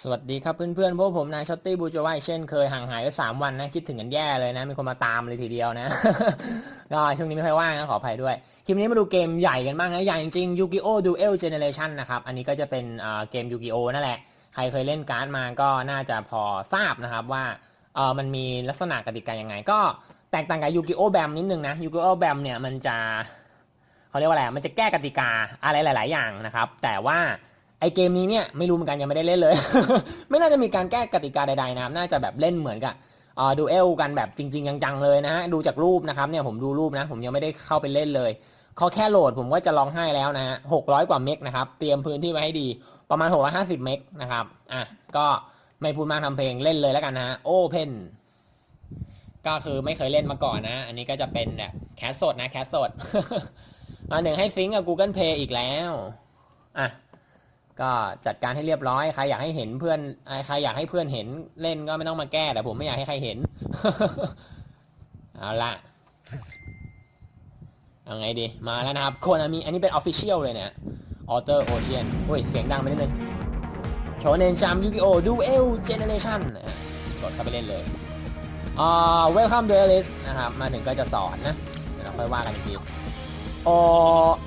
สวัสดีครับเพื่อนๆพวกผมนายช็อตตี้บูจวายเช่นเคยห่างหายไปสามวันนะคิดถึงกันแย่เลยนะมีคนมาตามเลยทีเดียวนะ ก็ช่วงนี้ไม่ค่อยว่างนะขออภัยด้วย คลิปนี้มาดูเกมใหญ่กันบ้างนะ ใหญ่จริงๆ Yu-Gi-Oh! Duel Generation นะครับ อันนี้ก็จะเป็นเกม Yu-Gi-Oh! นั่นแหละ ใครเคยเล่นการ์ดมาก็น่าจะพอทราบนะครับว่าเออมันมีลักษณะกติกายังไง ก็แตกต่างกับ Yu-Gi-Oh! BAM นิดนึงนะ Yu-Gi-Oh! BAM เนี่ยมันจะเขาเรียกว่าอะไรมันจะแก้กติกาอะไรหลาย ๆ อย่างนะครับแต่ว่า ไอเกมนี้เนี่ยไม่รู้เหมือนกันยังไม่ได้เล่นเลย ไม่น่าจะมีการแก้กติกาใดๆนะครับน่าจะแบบเล่นเหมือนกับอ่อดูเอลกันแบบจริง ๆ จังๆเลยนะฮะดูจากรูปนะครับเนี่ยผมดูรูปนะ ผมยังไม่ได้เข้าไปเล่นเลยเขาแค่โหลดผมก็จะร้องไห้แล้วนะฮะหกร้อยกว่าเมกนะครับ เตรียมพื้นที่ไว้ให้ดีประมาณ 650 เมกนะครับอะก็ไม่พูดมากทำเพลงเล่นเลยแล้วกันนะฮะโอเพนก็คือไม่เคยเล่นมาก่อนนะ อันนี้ก็จะเป็นแบบแคสสดนะแคสสดมาหนึ่งให้ซิงก์กับ Google Play อีกแล้วอะ ก็จัดการให้เรียบร้อยใครอยากให้เห็นเพื่อนใครอยากให้เพื่อนเห็นเล่นก็ไม่ต้องมาแก้แต่ผมไม่อยากให้ใครเห็น เอาละเอาไงดี มาแล้วนะครับโคนามิอันนี้เป็นออฟฟิเชียลเลยเนี่ยออเตอร์โอเชียนอุ้ย เสียงดังไปนิดนึงโชเนนชามยูกิโอดูเอลเจเนเรชั่นกดเข้าไปเล่นเลยอ่า welcome duelist นะครับ มาถึงก็จะสอนนะ เดี๋ยวเราค่อยว่ากันอีกที อ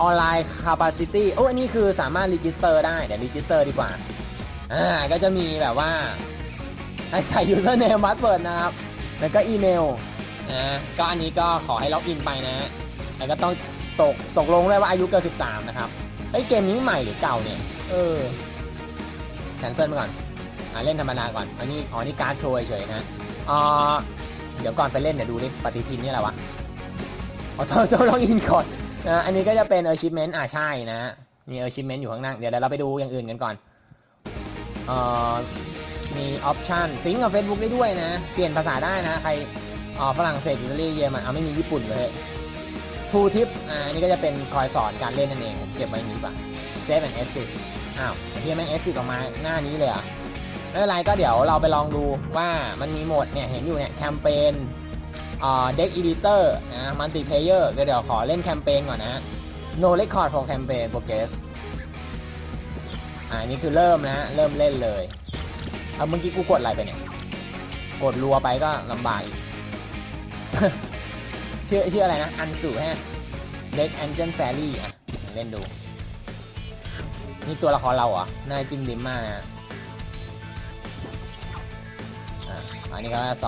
อนไลน์ capacity โอ้อันนี้คือสามารถ register ได้เดี๋ยว register ดีกว่าอ่าก็จะมีแบบว่าให้ใส่ username password นะครับ แล้วก็อีเมลนะก็อันนี้ก็ขอให้ล็อกอินไปนะ แล้วก็ต้องตกตกลงด้วยว่าอายุเกิน 13 นะครับเฮ้ยเกมนี้ใหม่หรือเก่าเนี่ย เออแคนเซิลไปก่อนอ่าเล่นธรรมดาก่อนอันนี้อ๋อนี่การ์ดโชว์เฉยนะอ่าเดี๋ยวก่อนไปเล่นเดี๋ยวดูดิปฏิทินนี่อะไรวะอ๋อต้องต้อล็อกอินก่อน นะอันนี้ก็จะเป็น achievement อ่าใช่นะมี achievement อยู่ข้างหน้าเดี๋ยวเดี๋ยวเราไปดูอย่างอื่นกันก่อนเอ่อมีออปชันซิงกับ Facebook ได้ด้วยนะ เปลี่ยนภาษาได้นะ ใครอ๋อฝรั่งเศสอิตาลีเยอรมันเอาไม่มีญี่ปุ่นเลย Two tips อ่าอันนี้ก็จะเป็นคอยสอนการเล่นนั่นเองผมเก็บไว้นี้ป่ะ Save and assist อ้าวเฮียแม่ง assist ออกมาหน้านี้เลยอะไม่เป็นไรก็เดี๋ยวเราไปลองดูว่ามันมีโหมดเนี่ย เห็นอยู่เนี่ย แคมเปญ เด็กอีดิเตอร์นะมัลติเพเยอร์ก็เดี๋ยวขอเล่นแคมเปญก่อนนะ no record for campaign progress อ่านี่คือเริ่มนะฮะ เริ่มเล่นเลยเอาเมื่อกี้กูกดอะไรไปเนี่ย กดรัวไปก็ลำบากอีกชื่อชื่ออะไรนะ อันสุฮะเด็กแอนเจนแฟรี่อะ เล่นดู นี่ตัวละครเราเหรอน่าจิ้มลิ้มมากนะอะอันนี้เขาจ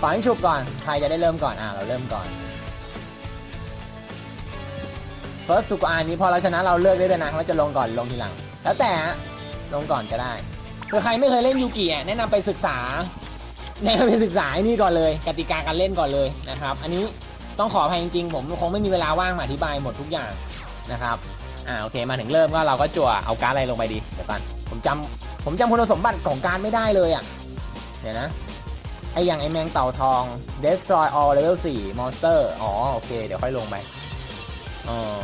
ะสอนฝังฉุบก่อน ใครจะได้เริ่มก่อน อ่าเราเริ่มก่อน first to อันนี้พอเราชนะเราเลือกได้ด้วยนะว่าจะลงก่อนลงทีหลัง แล้วแต่ลงก่อนก็ได้คือใครไม่เคยเล่นยูกิอะแนะนำไปศึกษาแนะนำไปศึกษาไอ้นี่ก่อนเลย กติกาการเล่นก่อนเลยนะครับ อันนี้ต้องขออภัยจริงๆ ผมคงไม่มีเวลาว่างมาอธิบายหมดทุกอย่างนะครับอ่าโอเคมาถึงเริ่มก็เราก็จั่วเอาการ์ดอะไรลงไปดีเดี๋ยวก่อนผมจำผมจำคุณสมบัติของการ์ดไม่ได้เลยอะเดี๋ยวนะ ไออย่างไอแมงเต่าทอง destroy all level 4 monster อ๋อ โอเค เดี๋ยวค่อยลงไปเออ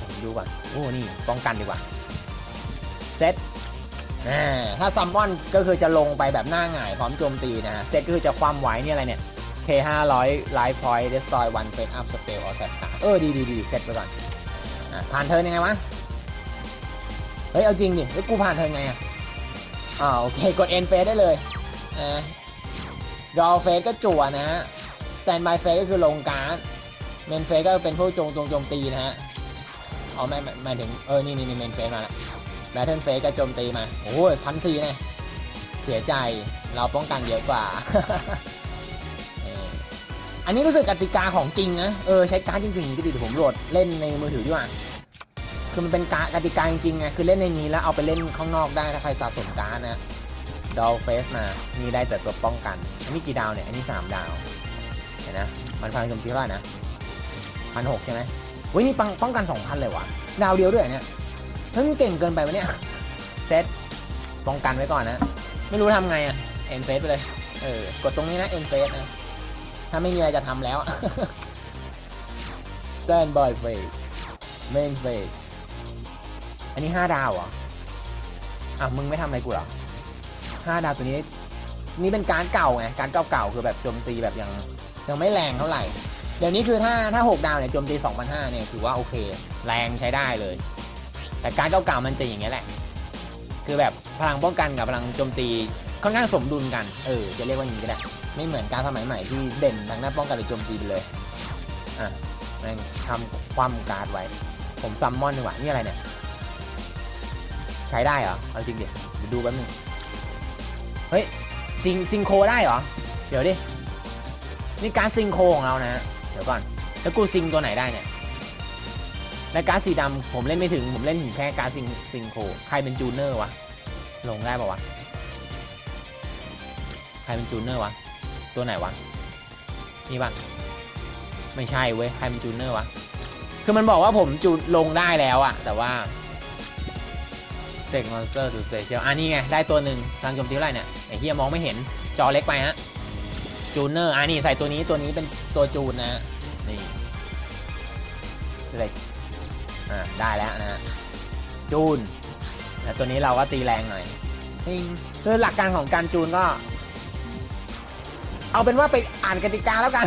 ผมดูก่อน โอ้ นี่ ป้องกันดีกว่า เซตถ้าซัมมอนก็คือจะลงไปแบบหน้าหงาย พร้อมโจมตีนะฮะ เซตก็คือจะความไว้นี่อะไรเนี่ย K 500 life point destroy one face up spell or set เออ ดีดีดีเซตไปก่อนอผ่านเธอยังไงวะ เฮ้ย เอาจริงดิเฮ้ยกูผ่านเธอไงอะอ่าโอเค กด end phase ได้เลยอ่า ดอเฟสก็จั่วนะฮะสแตนบายเฟสก็คือลงการ์ดเมนเฟสก็เป็นพวกโจงโจงโจมตีนะฮะเอาไม่ม่มาถึงเออนี่นี่เมนเฟสมาแล้วแบทเทิลเฟสก็โจมตีมาโอ้ยพันสี่เนี่ยเสียใจเราป้องกันเยอะกว่า อันนี้รู้สึกกติกาของจริงนะ เออใช้การ์ดจริงๆก็ดีผมโหลดเล่นในมือถือดีกว่าคือมันเป็นการดกติกาจริงไงคือเล่นในนี้แล้วเอาไปเล่นข้างนอกได้ถ้าใครสะสมการ์ดนะ ดอลเฟสมา มีได้แต่ตัวป้องกันอันนี้กี่ดาวเนี่ย อันนี้ 3 ดาว เห็นนะมันพันโจมตีเท่านะพันหกใช่ไหมอุ้ยนี่ป้องป้องกัน 2,000 เลยวะดาวเดียวด้วยเนี่ยเฮ้ยมันเก่งเกินไปวะเนี่ย เซตป้องกันไว้ก่อนนะ ไม่รู้ทำไงอะเอ็นเฟสไปเลย เออ กดตรงนี้นะเอ็นเฟสนะ ถ้าไม่มีอะไรจะทำแล้ว stand by face main face อันนี้ 5 ดาวเหรออะมึงไม่ทำอะไรกูหรอ ห้าดาวตัวนี้ นี่เป็นการเก่าไงการเก่าๆคือแบบโจมตีแบบยังยังไม่แรงเท่าไหร่ เดี๋ยวนี้คือถ้าถ้าหกดาวเนี่ยโจมตี2,500เนี่ยถือว่าโอเค แรงใช้ได้เลย แต่การเก่าๆมันจะอย่างเงี้ยแหละ คือแบบพลังป้องกันกับพลังโจมตีค่อนข้างสมดุลกัน เออ จะเรียกว่าอย่างนี้ก็ได้ ไม่เหมือนการสมัยใหม่ที่เด่นทางด้านป้องกันหรือโจมตีไปเลย อะแม่งทำความการ์ดไว้ ผมซัมมอนดีกว่า นี่อะไรเนี่ย ใช้ได้เหรอ เอาจริงดิดูแป๊บนึง เฮ้ยซิงซิงโคได้เหรอ เดี๋ยวดิ นี่การซิงโคของเรานะ เดี๋ยวก่อน แล้วกูซิงตัวไหนได้เนี่ย และการดสีดำผมเล่นไม่ถึง ผมเล่นถึงแค่การซิงซิงโค ใครเป็นจูเนอร์วะ ลงได้ปะวะ ใครเป็นจูเนอร์วะ ตัวไหนวะ นี่ปะไม่ใช่เว้ย ใครเป็นจูเนอร์วะ คือมันบอกว่าผมจูนลงได้แล้วอะแต่ว่า เซกมอนสเตอร์ดูสเปเชียลอะนี่ไง ได้ตัวหนึ่งทางโจมตีเท่าไหร่เนี่ยไอ้เฮียมองไม่เห็นจอเล็กไปฮะจูเนอร์อะนี่ใส่ตัวนี้ตัวนี้เป็นตัวจูนนะฮะนี่ select อ่าได้แล้วนะฮะจูนแล้วตัวนี้เราก็ตีแรงหน่อยทิงคือหลักการของการจูนก็ เอาเป็นว่าไปอ่านกติกาแล้วกัน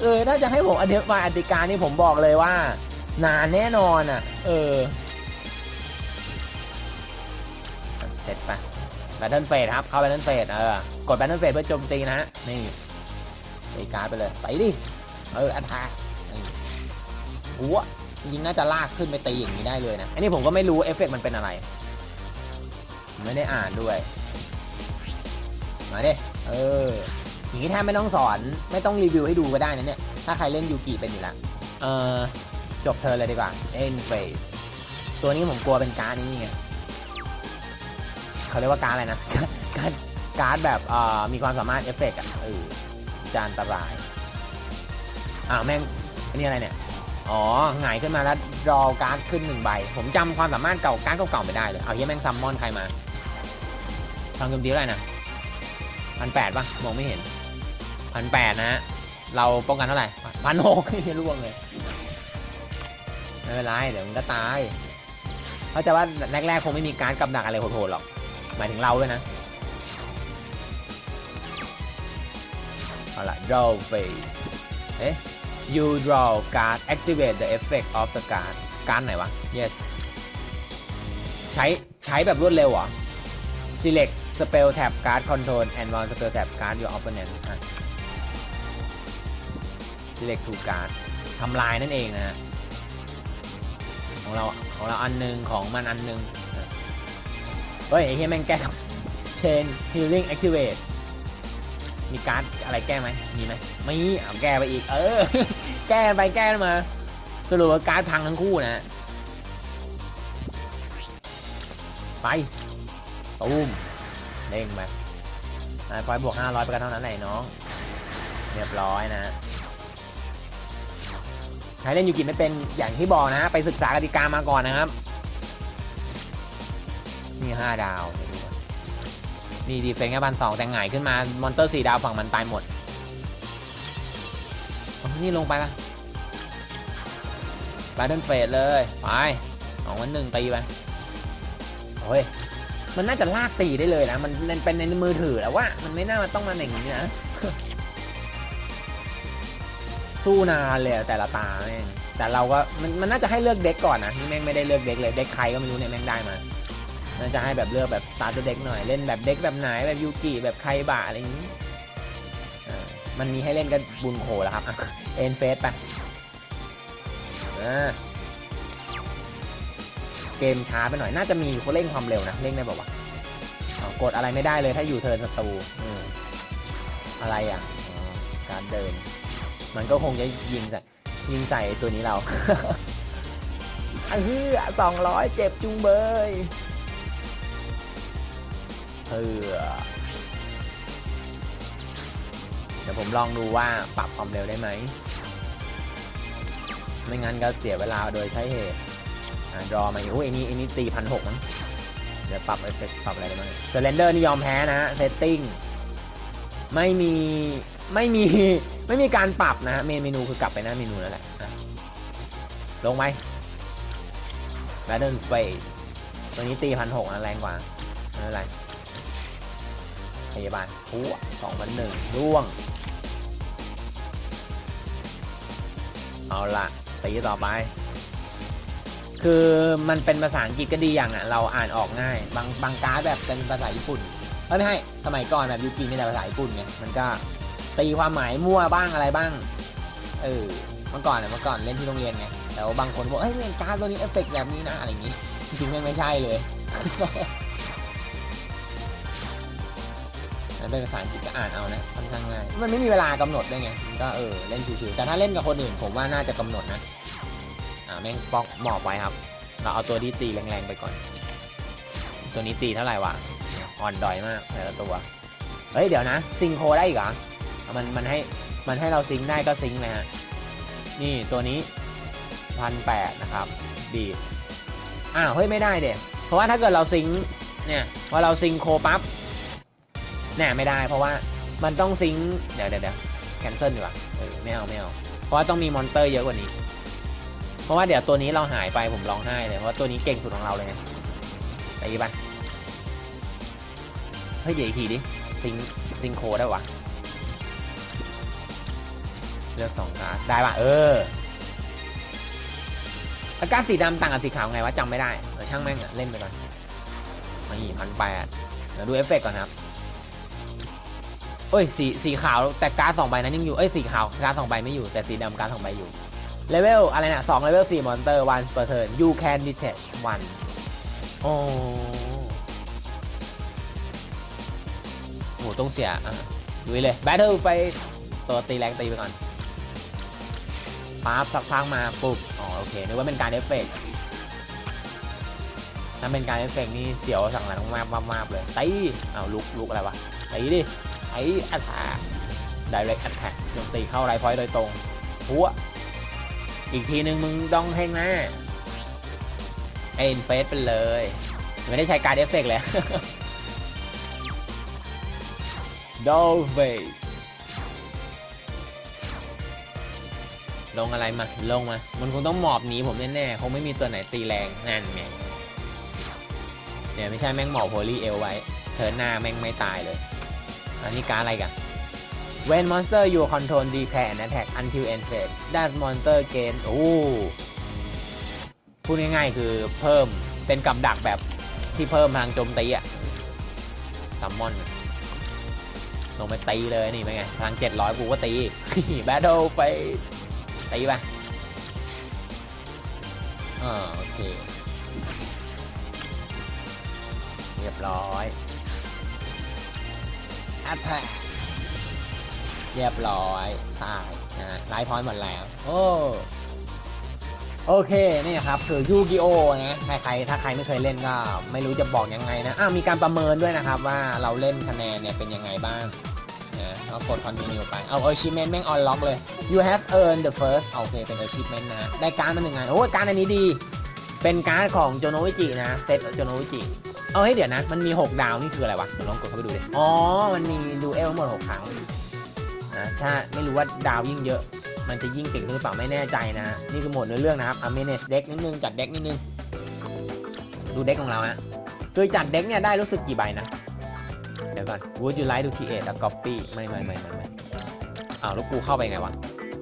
เออถ้าจะให้ผมอธิบายกติกานี่ผมบอกเลยว่า นานแน่นอนอะ เออ ร็จไปแบตเทิลเฟสครับ เข้าแบตเทิลเฟสเออ กดแบตเทิลเฟสเพื่อโจมตีนะฮะ นี่ตีการ์ดไปเลย ไปดิ เออ อันทานี่หัวจริงน่าจะลากขึ้นไปตีอย่างนี้ได้เลยนะ อันนี้ผมก็ไม่รู้เอฟเฟกต์มันเป็นอะไร ไม่ได้อ่านด้วย มาดิ เอออย่างนี้แทบไม่ต้องสอน ไม่ต้องรีวิวให้ดูก็ได้นะเนี่ย ถ้าใครเล่นยูกิเป็นอยู่แล้ว เออจบเธอเลยดีกว่า เอ็นเฟสตัวนี้ผมกลัวเป็นการ์ดนี้ไง เขาเรียกว่าการ์ดอะไรนะ การ์ดการ์ดแบบมีความสามารถเอฟเฟกต์อะเออจานตรายอ้าวแม่งอันนี้อะไรเนี่ย อ๋อหงายขึ้นมาแล้วรอการ์ดขึ้นหนึ่งใบ ผมจำความสามารถเก่าการ์ดเก่าๆไม่ได้เลย เอาเฮียแม่งซัมมอนใครมาทำเกมดีเท่าไรนะพันแปดป่ะ มองไม่เห็นพันแปดนะ เราป้องกันเท่าไหร่พันหกที่ร่วงเลย ไม่เป็นไร เดี๋ยวมันก็ตายเขาใจะว่าแรกๆคงไม่มีการกับดักอะไรโหดๆหรอก หมายถึงเราด้วยนะ เอาละ draw phase เอ๊ะ you draw card activate the effect of the card การไหนวะ yes ใช้ใช้แบบรวดเร็วเหรอ select spell tab card control and one spell tab card your opponent อะ select two card ทำลายนั่นเองนะฮะของเราของเราอันหนึงของมันอันหนึง เฮ้ยไอ้เฮียแม่งแก้ chain healing activate มีการ์ดอะไรแก้ไหมมีไหมไม่เอาแก้ไปอีก เออ แก้ไปแก้มา สรุปว่าการ์ดพังทั้งคู่นะ ไปตูมเด้งไปนายพอยบวก 500 ไปกันเท่านั้นแหละน้อง เรียบร้อยนะใครเล่นยูกิไม่เป็นอย่างที่บอกนะ ไปศึกษากติกามาก่อนนะครับ นี่ห้าดาวเดี๋ยวดูก่อนนี่ดีเฟนแค่พันสองแต่หงายขึ้นมามอนเตอร์สี่ดาวฝั่งมันตายหมดนี่ลงไปปะบาเดนเฟสเลย ไปสองวันหนึ่งตีไปโอ้ยมันน่าจะลากตีได้เลยนะ มันเป็นในมือถือแล้วว่า มันไม่น่ามาต้องมาอย่างนี้นะ สู้นานเลยแต่ละตาแม่งแต่เราก็มันมันน่าจะให้เลือกเด็กก่อนนะนี่แม่งไม่ได้เลือกเด็กเลย เด็กใครก็ไม่รู้เนี่ยแม่งได้มา น่าจะให้แบบเลือกแบบสตาร์ทเด็กหน่อยเล่นแบบเด็กแบบไหนแบบยูกิแบบใครบะอะไรอย่างนี้มันมีให้เล่นกันบุญโขแล้วครับเอ็นเฟสไปเกมช้าไปหน่อยน่าจะมีเขาเร่งความเร็วนะเร่งได้บอกว่ากดอะไรไม่ได้เลยถ้าอยู่เทิร์นศัตรูอะไรอะการเดิน มันก็คงจะยิงใส่ยิงใส่ตัวนี้เราอ้าวเฮือสองร้อยเจ็บจุงเบย เออเดี๋ยวผมลองดูว่าปรับความเร็วได้ไหม ไม่งั้นก็เสียเวลาโดยใช้เหตุรอมาอยู่โอ้ยอันนี้อันนี้ตีพันหกมั้งเดี๋ยวปรับเอฟเฟกต์ปรับอะไรได้บ้างเซเลนเดอร์นี่ยอมแพ้นะฮะเซตติ้งไม่มีไม่มีไม่มีการปรับนะฮะเมนเมนูคือกลับไปหน้าเมนูนั่นแหละลงไหม Battle Phase ตัวนี้ตีพันหกนะแรงกว่าไม่เป็นไร พยาบาลหัวสองพันหนึ่งร่วง เอาละตีต่อไป คือมันเป็นภาษาอังกฤษก็ดีอย่างอะ เราอ่านออกง่าย บางบางการ์ดแบบเป็นภาษาญี่ปุ่นเอ้ยไม่ให้สมัยก่อนแบบยูกิมีแต่ภาษาญี่ปุ่นไงมันก็ตีความหมายมั่วบ้างอะไรบ้าง เออ เมื่อก่อนอะเมื่อก่อนเล่นที่โรงเรียนไง แต่ว่าบางคนบอกเฮ้ยเนี่ยการ์ดตัวนี้เอฟเฟกต์แบบนี้นะอะไรอย่างงี้ จริงๆไม่ใช่เลย เป็นภาษาอังกฤษก็อ่านเอานะค่อนข้างง่ายมันไม่มีเวลากำหนดด้วยไงก็เออเล่นชิวๆแต่ถ้าเล่นกับคนอื่นผมว่าน่าจะกำหนดนะอ่าแม่งปอกหมอบไว้ครับ เราเอาตัวที่ตีแรงๆไปก่อน ตัวนี้ตีเท่าไหร่วะอ่อนดอยมากแต่ละตัวเฮ้ยเดี๋ยวนะซิงโคได้อีกเหรอมันมันให้มันให้เราซิงได้ก็ซิงเลยฮะนี่ตัวนี้พันแปดนะครับบีดอ้าวเฮ้ยไม่ได้เด็เพราะว่าถ้าเกิดเราซิงเนี่ยพอเราซิงโคปั๊บ เนี่ยไม่ได้เพราะว่ามันต้องซิงเดี๋ยวเดี๋ยวเดี๋ยวแคนเซิลดีกว่าเออไม่เอาไม่เอาเพราะว่าต้องมีมอนเตอร์เยอะกว่านี้ เพราะว่าเดี๋ยวตัวนี้เราหายไปผมร้องไห้เลยเพราะว่าตัวนี้เก่งสุดของเราเลยไงไปอีกปะเฮ้ยเดี๋ยวอีกทีดิซิงซิงโคได้วะเลือกสองการ์ดได้ปะเอออาการสีดำต่างกับสีขาวไงวะจำไม่ได้เออช่างแม่งอะเล่นไปก่อนนี่พันแปดเดี๋ยวดูเอฟเฟกต์ก่อนครับ เอ้ยสีสีขาวแต่การ์ดสองใบนั้นยังอยู่เอ้ยสีขาวการ์ดสองใบไม่อยู่แต่สีดำการ์ดสองใบอยู่เลเวลอะไรนะสองเลเวลสี่มอนเตอร์ one per turn you can detach one โอ้โหต้องเสียอะดูเลย battle ไปตัวตีแรงตีไปก่อนปั๊บสักพักมาปุ๊บอ๋อโอเคนึกว่าเป็นการเอฟเฟกต์ถ้าเป็นการเอฟเฟกต์นี่เสียวสั่งหลังมากมากมากเลยตีเอาลุกลุกอะไรวะตีดิ ไอ้อัต a c direct attack โจมตีเข้าไรพอยต์โดยตรงหัวอีกทีหนึ่งมึงดองเฮงนะเอ็นเฟสไปเลย ไม่ได้ใช้การเอฟเฟกต์เลยดอลเฟสลงอะไรมา ลงมา มันคงต้องหมอบหนีผมแน่ๆ คงไม่มีตัวไหนตีแรงนั่นไงเนี่ยไม่ใช่แม่งหมอบโพลีเอลไว้ เธอหน้าแม่งไม่ตายเลย อันนี้การอะไรกัน When monster you control declare an attack until end phase that monster gain โอ้พูดง่ายๆคือเพิ่มเป็นกับดักแบบที่เพิ่มพลังโจมตีอะซัมมอนลงไปตีเลยนี่เป็นไงพลัง700กูก็ตี Battle Phase ตีไปอ่าโอเค เรียบร้อย Attack เรียบร้อย ตายนะฮะไลฟ์พอยต์หมดแล้ว โอ้โอเค นี่ครับ คือยูกิโอนะใครๆถ้าใครไม่เคยเล่นก็ไม่รู้จะบอกยังไงนะอ้าวมีการประเมินด้วยนะครับว่าเราเล่นคะแนนเนี่ยเป็นยังไงบ้างนะแล้วกด continue ไป เอา achievement แม่ง unlock เลย you have earned the first โอเค เป็น achievement นะได้การดมาหนึ่งอันโอ้การดอันนี้ดี เป็นการ์ดของโจโนวิจินะเซตโจโนวิจิ เอาให้เดี๋ยวนะ มันมี 6 ดาวนี่คืออะไรวะเดี๋ยวลองกดเข้าไปดูดิ อ๋อ มันมีดูเอลทั้งหมด 6 ครั้งนะถ้าไม่รู้ว่าดาวยิ่งเยอะ มันจะยิ่งเก่งขึ้นหรือเปล่าไม่แน่ใจนะ นี่คือโหมดเนื้อเรื่องนะครับ a manage deck นิดนึง จัดเด็กนิดนึง ดูเด็กของเราฮะคือจัดเด็กเนี่ยได้รู้สึกกี่ใบนะ เดี๋ยวก่อน would you like to create a copy ไม่ไม่ไม่ไม่ไม่อ้าวแล้วกูเข้าไปไงวะ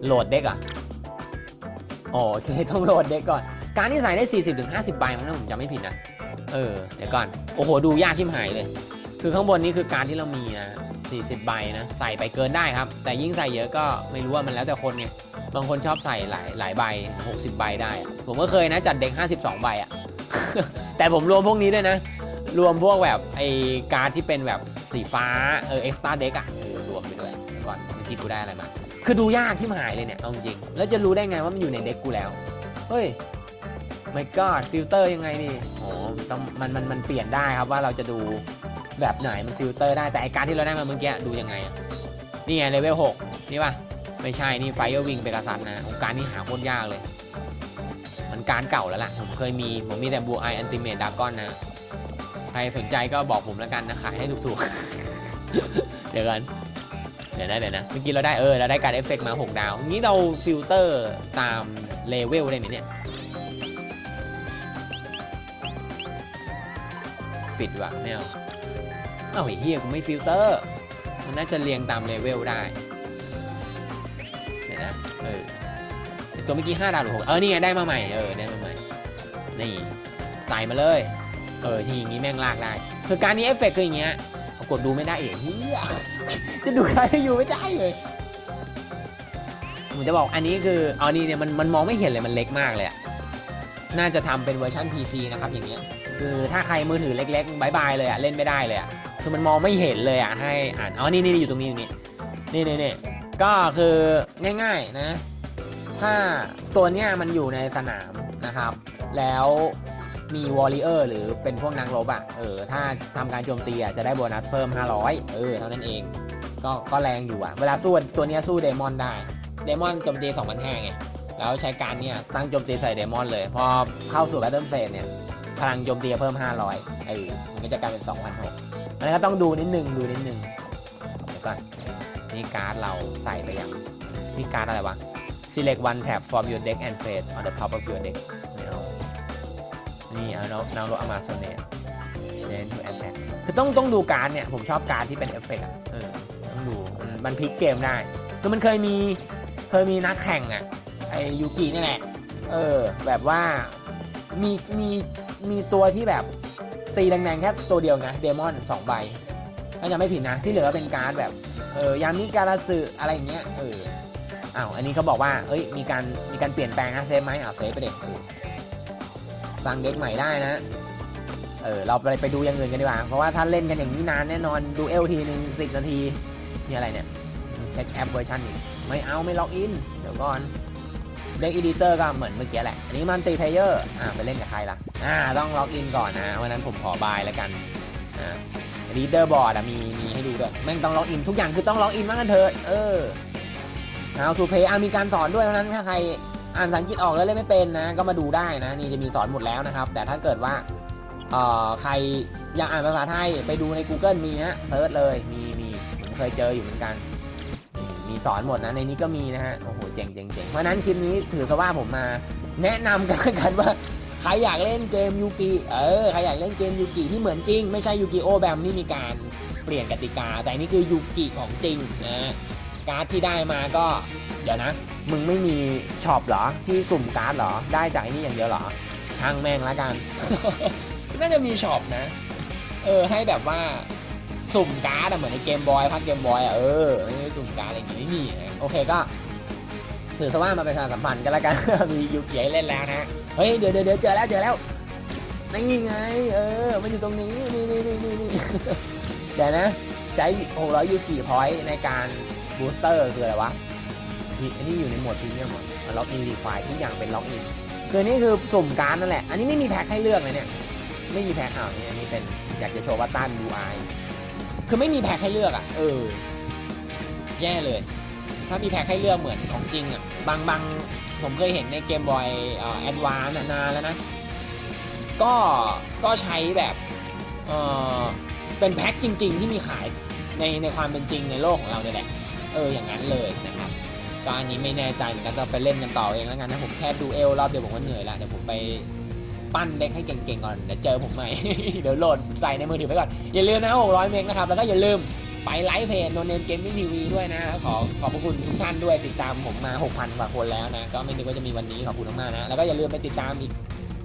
โหลดเด็กอะโอเคต้องโหลดเด็กก่อน การที่ใส่ได้ 40-50 ใบมันนะผมจำไม่ผิดนะ เออ เดี๋ยวก่อน โอ้โห ดูยากชิมหายเลย คือข้างบนนี้คือการที่เรามีนะ40 ใบนะ ใส่ไปเกินได้ครับ แต่ยิ่งใส่เยอะก็ไม่รู้ว่ามันแล้วแต่คนไง บางคนชอบใส่หลายหลายใบ 60 ใบได้ ผมก็เคยนะจัดเด็ก 52 ใบอะแต่ผมรวมพวกนี้ด้วยนะ รวมพวกแบบไอการดที่เป็นแบบสีฟ้า เออเอ็กซ์ตร้าเด็กอะรวมไปด้วยก่อนเมื่อกี้กูได้อะไรมา คือดูยากที่หายเลยเนี่ย เอาจริง แล้วจะรู้ได้ไงว่ามันอยู่ในเด็กกูแล้ว เฮ้ย my god ฟิลเตอร์ยังไงนี่โอ้ต้องมันมันมันเปลี่ยนได้ครับว่าเราจะดูแบบไหนมันฟิลเตอร์ได้แต่ไอการที่เราได้มาเมื่อกี้ดูยังไงอะนี่ไงเลเวล6นี่ป่ะไม่ใช่นี่ไฟวิงเปกาซันนะโอ้การนี้หาโคตรยากเลย มันการเก่าแล้วล่ะ ผมเคยมีผมมีแต่บูไออันติเมตดากอนนะ ใครสนใจก็บอกผมแล้วกันนะขายให้ถูกๆ เดี๋ยวกันเดี๋ยวนะเดี๋ยวนะเมื่อกี้เราได้เออเราได้การเอฟเฟกต์มา 6 ดาวงี้เราฟิลเตอร์ตามเลเวลได้ไหมเนี่ย ปิดดีกว่ะไม่เอาเอ้าไอ้เฮียกูไม่ฟิลเตอร์ มันน่าจะเรียงตามเลเวลได้เดี๋ยวนะเออตัวเมื่อกี้5ดาวหรือ6เออนี่ไงได้มาใหม่เออได้มาใหม่ นี่ใส่มาเลย เออทีอย่างนี้แม่งลากได้คือการนี้เอฟเฟกต์คืออย่างเงี้ยเอากดดูไม่ได้เองเฮียจะดูใครอยู่ไม่ได้เลยผมจะบอกอันนี้คือเอานี่เนี่ยมันมันมองไม่เห็นเลยมันเล็กมากเลยอะน่าจะทำเป็นเวอร์ชัน PC นะครับอย่างเงี้ย คือถ้าใครมือถือเล็กๆบายบายเลยอะเล่นไม่ได้เลยอะคือมันมองไม่เห็นเลยอะให้อ่านอ๋อนี่นี่อยู่ตรงนี้อยู่นี่นี่นี่นี่ก็คือง่ายๆนะ ถ้าตัวเนี้ยมันอยู่ในสนามนะครับ แล้วมีวอลเลเยอร์หรือเป็นพวกนักรบอะเออถ้าทำการโจมตีอะจะได้โบนัสเพิ่ม 500 เออเท่านั้นเอง ก็ก็แรงอยู่อะเวลาสู้ตัวเนี้ยสู้เดมอนได้เดมอนโจมตี 2,500ไงแล้วใช้การเนี่ยตั้งโจมตีใส่เดมอนเลย พอเข้าสู่แบทเทิลเฟสเนี่ย พลังโจมตีเพิ่ม 500เออมันก็จะกลายเป็น2,600อันนี้ก็ต้องดูนิดนึงดูนิดนึงเดี๋ยวก่อนนี่การ์ดเราใส่ไปยังนี่การ์ดอะไรวะ select one tab from your deck and place on the top of your deck ไม่เอานี่เอาเราเราเอามาโซเนตเน้น to attack คือต้องต้องดูการ์ดเนี่ย ผมชอบการ์ดที่เป็นเอฟเฟกต์อะเออต้องดูมันมันพลิกเกมได้ คือมันเคยมีเคยมีนักแข่งอะไอยูกินี่แหละ เออ แบบว่ามีมี มีตัวที่แบบตีแรงๆแค่ตัวเดียวนะเดมอนสองใบถ้าจะไม่ผิดนะ ที่เหลือเป็นการ์ดแบบเออยามิการาสึอะไรอย่างเงี้ยเอออ้าวอันนี้เขาบอกว่าเอ้ยมีการมีการเปลี่ยนแปลงนะเซฟไหมอ้าวเซฟไปเด็กสั่งเด็กใหม่ได้นะเออเราไปไปดูอย่างอื่นกันดีกว่า เพราะว่าถ้าเล่นกันอย่างนี้นานแน่นอนดูเอลทีหนึ่งสิบนาทีนี่อะไรเนี่ยเช็คแอปเวอร์ชันอีกไม่เอาไม่ล็อกอิน เดี๋ยวก่อน เด็กอีดิเตอร์ก็เหมือนเมื่อกี้แหละ อันนี้มันตีเพลเยอร์ อ่าไปเล่นกับใครล่ะ อ่า ต้องล็อกอินก่อนนะวันนั้นผมขอบายแล้วกัน อ่าลีดเดอร์บอร์ดมีมีให้ดูด้วย แม่งต้องล็อกอินทุกอย่างคือต้องล็อกอินมากกันเถอะเออ How to play อะมีการสอนด้วยเพราะนั้นถ้าใครอ่านภาษาอังกฤษออกแล้วเล่นไม่เป็นนะ ก็มาดูได้นะ นี่จะมีสอนหมดแล้วนะครับ แต่ถ้าเกิดว่าเอ่อใครอยากอ่านภาษาไทยไปดูใน Google มีฮะเซิร์ชเลยมีมีผมเคยเจออยู่เหมือนกัน มีสอนหมดนะในนี้ก็มีนะฮะโอ้โหเจ๋งเจ๋งเจ๋งเพราะนั้นคลิปนี้ถือซะว่าผมมา แนะนำกันกันว่าใครอยากเล่นเกมยูกิเออใครอยากเล่นเกมยูกิที่เหมือนจริง ไม่ใช่ยูกิโอแบมที่มีการเปลี่ยนกติกา แต่นี่คือยูกิของจริงนะการ์ดที่ได้มาก็เดี๋ยวนะ มึงไม่มีช็อปเหรอที่สุ่มการ์ดเหรอได้จากไอ้นี่อย่างเดียวเหรอช่างแม่งละกัน น่าจะมีช็อปนะ เออให้แบบว่า สุ่มการ์ดอะเหมือนในเกมบอยพักเกมบอยอะเออสุ่มการ์ดอะไรอย่างงี้ไม่มีนะโอเคก็สื่อสว่ามาเประชารสัมพันธ์กันแล้วกันมียูกิให้เล่นแล้วนะเฮ้ยเดี๋ยวเดี๋ยวเจอแล้วเจอแล้วนี่ไงเออมันอยู่ตรงนี้นี่นี่นี่นี่นี่เดี๋ยวนะ ใช้600ยูกิพอยต์ในการบูสเตอร์คืออะไรวะพีอันนี้อยู่ในโหมดพรีเมียมหมดมันล็อกอินรีไฟทุกอย่างเป็นล็อกอินคือนี่คือสุ่มการ์ดนั่นแหละ อันนี้ไม่มีแพ็คให้เลือกเลยเนี่ย ไม่มีแพ็คอ้าวนี่อันนี้เป็นอยากจะโชว์ว่าต้าน UI คือไม่มีแพ็คให้เลือกอะ เออ แย่เลย ถ้ามีแพ็คให้เลือกเหมือนของจริงอะ บางบางผมเคยเห็นในเกมบอยเอ่อแอดวานนานแล้วนะ ก็ก็ใช้แบบเออเป็นแพ็คจริง ๆ ที่มีขายในในความเป็นจริงในโลกของเราเนี่ยแหละ เอออย่างนั้นเลยนะครับก็อันนี้ไม่แน่ใจเหมือนกันต้องไปเล่นกันต่อเองแล้วกันนะผมแค่ดูเอลรอบเดียวผมก็เหนื่อยแล้วเดี๋ยวผมไป ปั้นเด็กให้เก่งๆก่อนเดี๋ยวเจอผมใหม่ เดี๋ยวโหลดใส่ในมือถือไปก่อนอย่าลืมนะ600 เมกนะครับแล้วก็อย่าลืมไปไลฟ์เพจโนเนมเกมมิ่งทีวีด้วยนะขอขอบพระคุณทุกท่านด้วยติดตามผมมา 6,000 กว่าคนแล้วนะ ก็ไม่นึกว่าจะมีวันนี้ขอบคุณมากๆนะ แล้วก็อย่าลืมไปติดตามอีก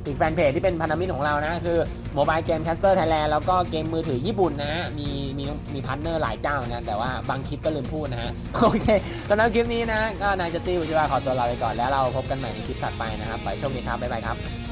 อีกแฟนเพจที่เป็นพันธมิตรของเรานะ คือ Mobile Game Caster Thailand แล้วก็เกมมือถือญี่ปุ่นนะ มีมีมีพาร์ทเนอร์หลายเจ้านกันแต่ว่าบางคลิปก็ลืมพูดนะฮะ โอเคสำหรับคลิปนี้นะ ก็นายจตีวิจิวาขอตัวลาไปก่อนแล้วเราพบกันใหม่ในคลิปถัดไปนะครับ ไปโชคดีครับ บ๊ายบายครับ